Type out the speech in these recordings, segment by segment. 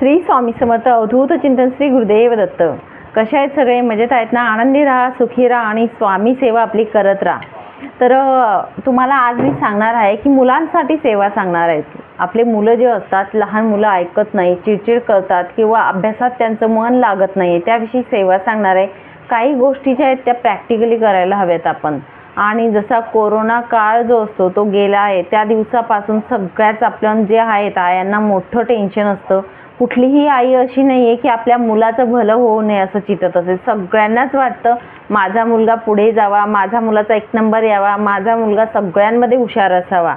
श्री स्वामी समर्थ अवधूत चिंतन श्री गुरुदेव दत्त. कसे आहेत सगळे? मजेत आहेत ना? आनंदी राहा सुखी राहा आणि स्वामी सेवा आपली करत राहा. तर तुम्हाला आज मी सांगणार आहे की मुलांसाठी सेवा सांगणार आहेत. आपले मुलं जे असतात लहान मुलं ऐकत नाही चिडचिड करतात किंवा अभ्यासात त्यांचं मन लागत नाही त्याविषयी सेवा सांगणार आहे. काही गोष्टी ज्या आहेत त्या प्रॅक्टिकली करायला हव्यात आपण. आणि जसा कोरोना काळ जो असतो तो गेला आहे त्या दिवसापासून सगळ्याच आपल्या जे आहेत आयांना मोठं टेन्शन असतं. कुठलीही आई अशी नाही आहे की आपल्या मुलाचं भलं होऊ नये असं चितत असेल सगळ्यांनाच वाटतं माझा मुलगा पुढे जावा माझा मुलाचा एक नंबर यावा माझा मुलगा सगळ्यांमध्ये हुशार असावा.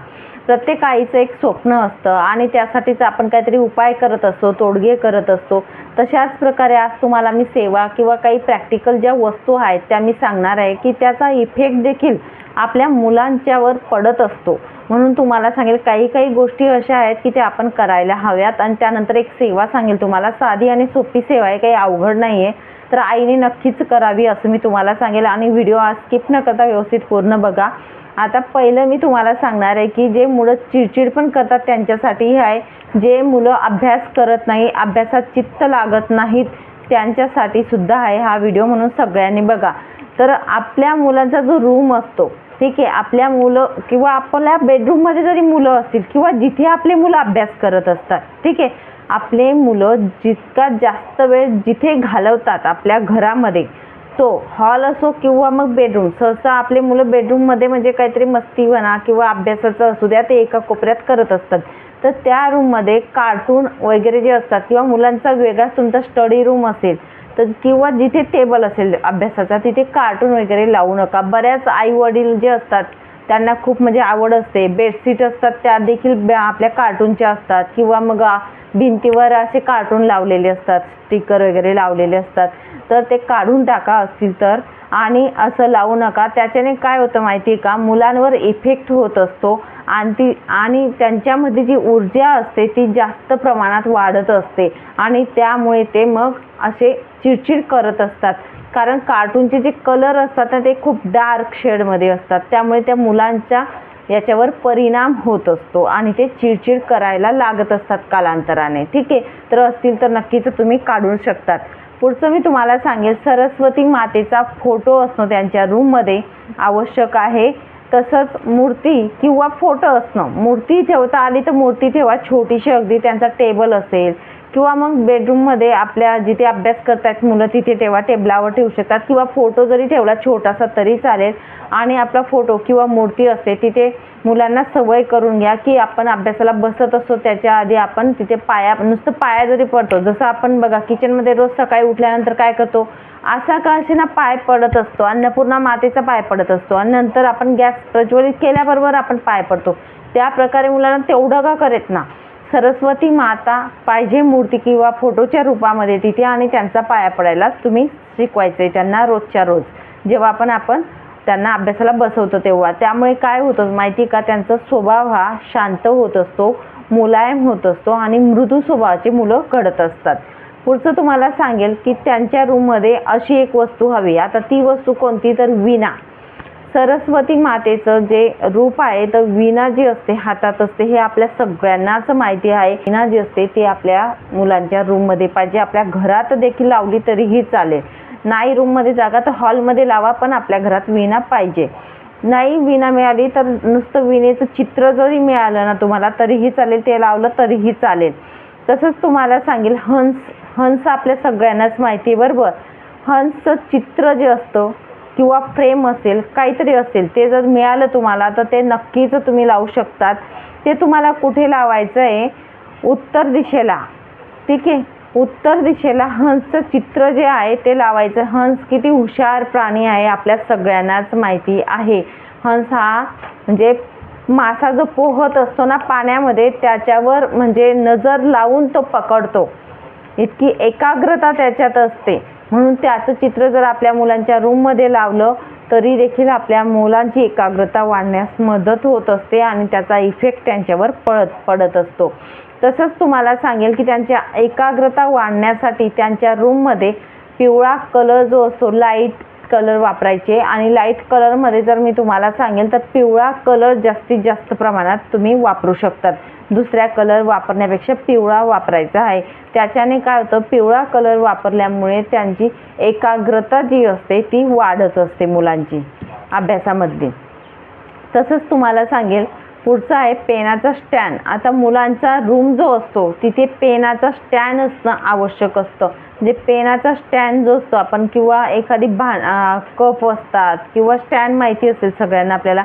प्रत्येक आईचं एक स्वप्न असतं आणि त्यासाठीच आपण काहीतरी उपाय करत असतो तोडगे करत असतो. तशाच प्रकारे आज तुम्हाला मी सेवा किंवा काही प्रॅक्टिकल ज्या वस्तू आहेत त्या मी सांगणार आहे की त्याचा इफेक्ट देखील आपल्या मुलांच्यावर पडत असतो. म्हणून तुम्हाला सांगेल काही काही गोष्टी अशा आहेत की ते आपण करायला हव्यात आणि त्यानंतर एक सेवा सांगेल तुम्हाला. साधी आणि सोपी सेवा आहे काही अवघड नाही आहे तर आईने नक्कीच करावी असं मी तुम्हाला सांगेल आणि व्हिडिओ आज स्किप न करता व्यवस्थित पूर्ण बघा. आता पहिलं मी तुम्हाला सांगणार आहे की जे मुलं चिडचिड पण करतात त्यांच्यासाठी आहे जे मुलं अभ्यास करत नाही अभ्यासात चित्त लागत नाहीत त्यांच्यासाठी सुद्धा आहे हा व्हिडिओ म्हणून सगळ्यांनी बघा. तर आपल्या मुलांचा जो रूम असतो ठीक आहे आपल्या मुलं किंवा आपल्या बेडरूममध्ये जरी मुलं असतील किंवा जिथे आपले मुलं अभ्यास करत असतात ठीक आहे आपले मुलं जितका जास्त वेळ जिथे घालवतात आपल्या घरामध्ये तो हॉल असो किंवा मग बेडरूम सहसा आपले मुलं बेडरूममध्ये म्हणजे काहीतरी मस्ती म्हणा किंवा अभ्यासाचं असू द्या ते एका कोपऱ्यात करत असतात. तर त्या रूममध्ये कार्टून वगैरे जे असतात किंवा मुलांचा वेगळाच तुमचा स्टडी रूम असेल तर किंवा जिथे टेबल असेल अभ्यासाचा तिथे कार्टून वगैरे लावू नका. बऱ्याच आई वडील जे असतात त्यांना खूप म्हणजे आवड असते. बेडशीट असतात त्या देखील ब- आपल्या कार्टूनच्या असतात. किंवा मग भिंतीवर असे कार्टून लावलेले असतात स्टिकर वगैरे लावलेले असतात. तर ते काढून टाका असतील तर. आणि असं लावू नका. त्याच्याने काय होतं माहिती आहे का? मुलांवर इफेक्ट होत असतो. आणि ती आणि त्यांच्यामध्ये जी ऊर्जा असते ती जास्त प्रमाणात वाढत असते. आणि त्यामुळे ते मग असे चिडचिड करत असतात. कारण कार्टूनचे जे कलर असतात ना ते खूप डार्क शेडमध्ये असतात. त्यामुळे त्या मुलांच्या याच्यावर परिणाम होत असतो आणि ते चिडचिड करायला लागत असतात कालांतराने. ठीक आहे? तर असतील तर नक्कीच तुम्ही काढू शकतात. पुढचं मी तुम्हाला सांगेल सरस्वती मातेचा फोटो असणं त्यांच्या रूममध्ये आवश्यक आहे. तसंच मूर्ती किंवा फोटो असणं मूर्ती ठेवता आली तर मूर्ती ठेवा छोटीशी अगदी त्यांचा टेबल असेल. किंवा मग बेडरूममध्ये आपल्या जिथे अभ्यास करतात मुलं तिथे ठेवा टेबलावर ठेवू शकतात. किंवा फोटो जरी ठेवला छोटासा तरी चालेल. आणि आपला फोटो किंवा मूर्ती असते तिथे मुलांना सवय करून घ्या की आपण अभ्यासाला बसत असतो त्याच्या आधी आपण तिथे पाया नुसतं पाया जरी पडतो जसं आपण बघा किचनमध्ये रोज सकाळी उठल्यानंतर काय करतो असा का ना पाय पडत असतो अन्नपूर्णा मातेचा पाय पडत असतो आणि नंतर आपण गॅस प्रज्वलित केल्याबरोबर आपण पाय पडतो. त्या प्रकारे मुलांना तेवढं का करेत ना? सरस्वती माता पाहिजे मूर्ती किंवा फोटोच्या रूपामध्ये तिथे आणि त्यांचा पाया पडायला तुम्ही शिकवायचे त्यांना रोजच्या रोज. जेव्हा आपण आपण त्यांना अभ्यासाला बसवतं तेव्हा. त्यामुळे काय होतं माहिती का? त्यांचा स्वभाव हा शांत होत असतो मुलायम होत असतो आणि मृदू स्वभावाची मुलं घडत असतात. पुढचं तुम्हाला सांगेल की त्यांच्या रूममध्ये अशी एक वस्तू हवी आता ती वस्तू कोणती? तर विणा. सरस्वती मातेचं जे रूप आहे तर विणा जी असते हातात असते हे आपल्या सगळ्यांनाच माहिती आहे. विणा जी असते ती आपल्या मुलांच्या रूममध्ये पाहिजे. आपल्या घरात देखील लावली तरीही चालेल. नाही रूममध्ये जागा तर हॉलमध्ये लावा पण आपल्या घरात विणा पाहिजे. नाही विणा मिळाली तर नुसतं विणेचं चित्र जरी मिळालं ना तुम्हाला तरीही चालेल. ते लावलं तरीही चालेल. तसंच तुम्हाला सांगेल हंस हंस आपल्या सगळ्यांनाच माहिती आहे बरोबर. हंसचं चित्र जे असतं किंवा फ्रेम असेल काहीतरी असेल ते जर मिळालं तुम्हाला तर ते नक्कीच तुम्ही लावू शकतात. ते तुम्हाला कुठे लावायचं आहे उत्तर दिशेला. ठीक आहे? उत्तर दिशेला हंसचं चित्र जे आहे ते लावायचं. हंस किती हुशार प्राणी आहे आपल्या सगळ्यांनाच माहिती आहे. हंस हा म्हणजे मासा जो पोहत असतो ना पाण्यामध्ये त्याच्यावर म्हणजे नजर लावून तो पकडतो. इतकी एकाग्रता त्याच्यात असते. म्हणून त्याचं चित्र जर आपल्या मुलांच्या रूममध्ये लावलं तरी देखील आपल्या मुलांची एकाग्रता वाढण्यास मदत होत असते आणि त्याचा इफेक्ट त्यांच्यावर पडत पडत असतो. तसंच तुम्हाला सांगेल की त्यांच्या एकाग्रता वाढण्यासाठी त्यांच्या रूममध्ये पिवळा कलर जो असतो लाइट कलर वापरायचे. आणि लाइट कलरमध्ये जर मी तुम्हाला सांगेल तर पिवळा कलर जास्तीत जास्त प्रमाणात तुम्ही वापरू शकतात. दुसऱ्या कलर वापरण्यापेक्षा पिवळा वापरायचा आहे. त्याच्याने काय होतं पिवळा कलर वापरल्यामुळे त्यांची एकाग्रता जी असते ती वाढत असते मुलांची अभ्यासामध्ये. तसंच तुम्हाला सांगेल पुढचा आहे पेनाचा स्टँड आता मुलांचा रूम जो असतो तिथे पेनाचा स्टँड असणं आवश्यक असतं. म्हणजे पेनाचा स्टँड जो असतो आपण किंवा एखादी भां कप असतात किंवा स्टँड माहिती असेल सगळ्यांना आपल्याला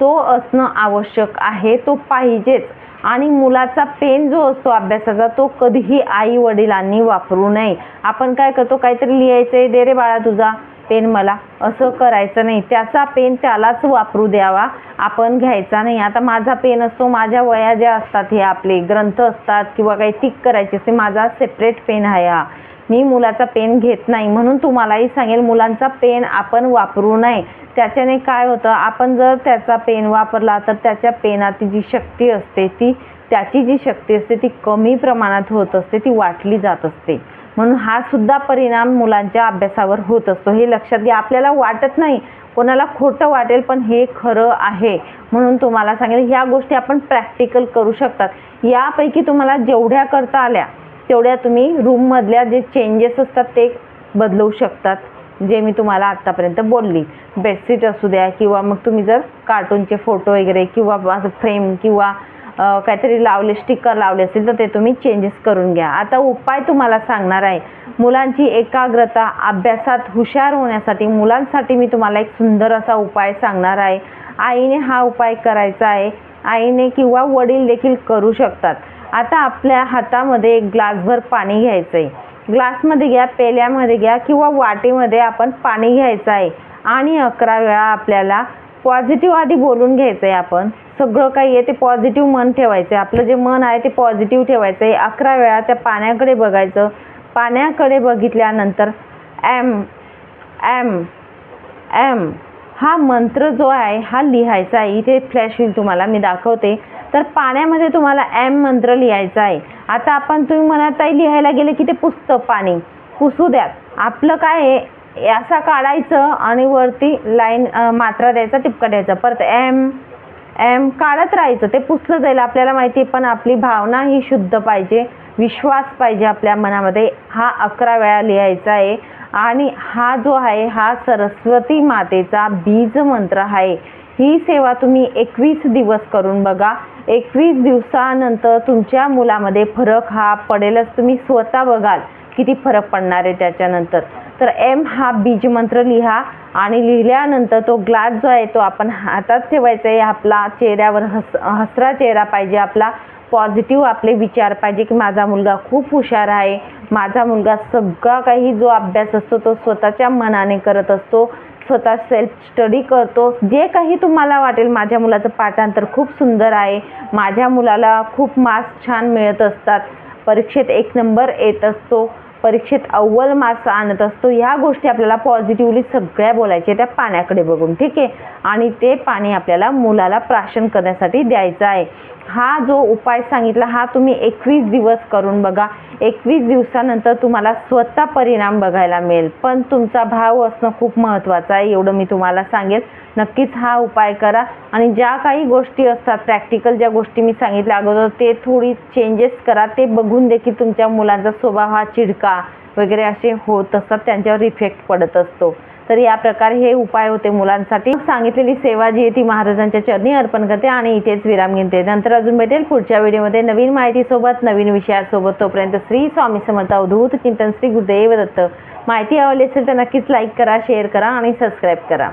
तो असणं आवश्यक आहे तो पाहिजेच. आणि मुलाचा पेन जो असतो अभ्यासाचा तो कधीही आई वडिलांनी वापरू नये. आपण काय करतो काहीतरी लिहायचं आहे दे रे बाळा तुझा. पेन मला. असं करायचं नाही. त्याचा पेन त्यालाच वापरू द्यावा. आपण घ्यायचा नाही. आता माझा पेन असतो माझ्या वया ज्या असतात हे आपले ग्रंथ असतात किंवा काही टिक करायचे असते माझा सेपरेट पेन आहे हा. मी मुलाचा पेन घेत नाही. म्हणून तुम्हालाही सांगेल मुलांचा पेन आपण वापरू नये. त्याच्याने काय होतं आपण जर त्याचा पेन वापरला तर त्याच्या पेनाची जी शक्ती असते ती त्याची जी शक्ती असते ती कमी प्रमाणात होत असते ती वाटली जात असते. म्हणून हा सुद्धा परिणाम मुलांच्या अभ्यासावर होत असतो. हे लक्षात घ्या. आपल्याला वाटत नाही कोणाला खोटं वाटेल पण हे खरं आहे म्हणून तुम्हाला सांगेल ह्या गोष्टी आपण प्रॅक्टिकल करू शकतात. यापैकी तुम्हाला जेवढ्या करता आल्या तेवढ्या तुम्ही रूममधल्या जे चेंजेस असतात ते बदलवू शकतात जे मी तुम्हाला आत्तापर्यंत बोलली. बेडशीट असू द्या किंवा मग तुम्ही जर कार्टूनचे फोटो वगैरे किंवा असं फ्रेम किंवा काहीतरी लावले स्टिकर लावले असतील तर ते तुम्ही चेंजेस करून घ्या. आता उपाय तुम्हाला सांगणार आहे. मुलांची एकाग्रता अभ्यासात हुशार होण्यासाठी मुलांसाठी मी तुम्हाला एक सुंदर असा उपाय सांगणार आहे. आईने हा उपाय करायचा आहे. आईने किंवा वडील देखील करू शकतात. आता आपल्या हातामध्ये एक ग्लासभर पाणी घ्यायचं आहे ग्लासमध्ये घ्या पेल्यामध्ये घ्या किंवा वाटीमध्ये आपण पाणी घ्यायचं आहे. आणि अकरा वेळा आपल्याला पॉझिटिव्ह आधी बोलून घ्यायचं आहे आपण. सगळं काही आहे ते पॉझिटिव्ह मन ठेवायचं आहे आपलं जे मन आहे ते पॉझिटिव्ह ठेवायचं आहे अकरा वेळा त्या पाण्याकडे बघायचं. पाण्याकडे बघितल्यानंतर एम एम एम हा मंत्र जो आहे हा लिहायचा आहे. इथे फ्लॅश होईल तुम्हाला मी दाखवते. तर पाण्यामध्ये तुम्हाला एम मंत्र लिहायचा आहे. आता आपण तुम्ही म्हणत आहे लिहायला गेले की ते पुसतं पाणी. पुसू द्यात. आपलं काय आहे? असा काढायचं आणि वरती लाईन मात्रा द्यायचा टिपका द्यायचा. परत एम एम काढत राहायचं. ते पुसलं जाईल आपल्याला माहिती आहे पण आपली भावना ही शुद्ध पाहिजे. विश्वास पाहिजे आपल्या मनामध्ये. हा अकरा वेळा लिहायचा आहे. आणि हा जो आहे हा सरस्वती मातेचा बीज मंत्र आहे. ही सेवा तुम्ही एकवीस दिवस करून बघा. एकवीस दिवसानंतर तुमच्या मुलामध्ये फरक हा पडेलच. तुम्ही स्वतः बघाल किती फरक पडणार आहे त्याच्यानंतर. तर एम हा बीज मंत्र लिहा आणि लिहिल्यानंतर तो ग्लास जो आहे तो आपण हातात ठेवायचा आहे आपला चेहऱ्यावर हस हसरा चेहरा पाहिजे आपला पॉझिटिव्ह आपले विचार पाहिजे की माझा मुलगा खूप हुशार आहे माझा मुलगा सगळा काही जो अभ्यास असतो तो स्वतःच्या मनाने करत असतो स्वतः सेल्फ स्टडी करतो. जे काही तुम्हाला वाटेल माझ्या मुलाचं पाठांतर खूप सुंदर आहे माझ्या मुलाला खूप मार्क्स छान मिळत असतात परीक्षेत एक नंबर येत असतो. परीक्षेत अव्वल मार्क्स आणत असतो. ह्या गोष्टी आपल्याला पॉझिटिव्हली सगळ्या बोलायच्या त्या पाण्याकडे बघून. ठीक आहे? आणि ते पाणी आपल्याला मुलाला प्राशन करण्यासाठी द्यायचं आहे. हा जो उपाय सांगितला हा तुम्ही एकवीस दिवस करून बघा. एकवीस दिवसानंतर तुम्हाला स्वतः परिणाम बघायला मिळेल. पण तुमचा भाव असणं खूप महत्त्वाचं आहे. एवढं मी तुम्हाला सांगेल नक्कीच हा उपाय करा. आणि ज्या काही गोष्टी असतात प्रॅक्टिकल ज्या गोष्टी मी सांगितल्या अगोदर ते थोडी चेंजेस करा. ते बघून देखील तुमच्या मुलांचा स्वभाव हा चिडका वगैरे असे होत असतात त्यांच्यावर इफेक्ट पडत असतो. तर या प्रकारे हे उपाय होते मुलांसाठी. सांगितलेली सेवा जी आहे ती महाराजांच्या चरणी अर्पण करते आणि इथेच विराम घेते. नंतर अजून भेटेल पुढच्या व्हिडिओमध्ये नवीन माहितीसोबत नवीन विषयासोबत. तोपर्यंत श्री स्वामी समर्थ अवधूत चिंतन श्री गुरुदेव दत्त. माहिती आवडली असेल तर नक्कीच लाईक करा शेअर करा आणि सबस्क्राईब करा.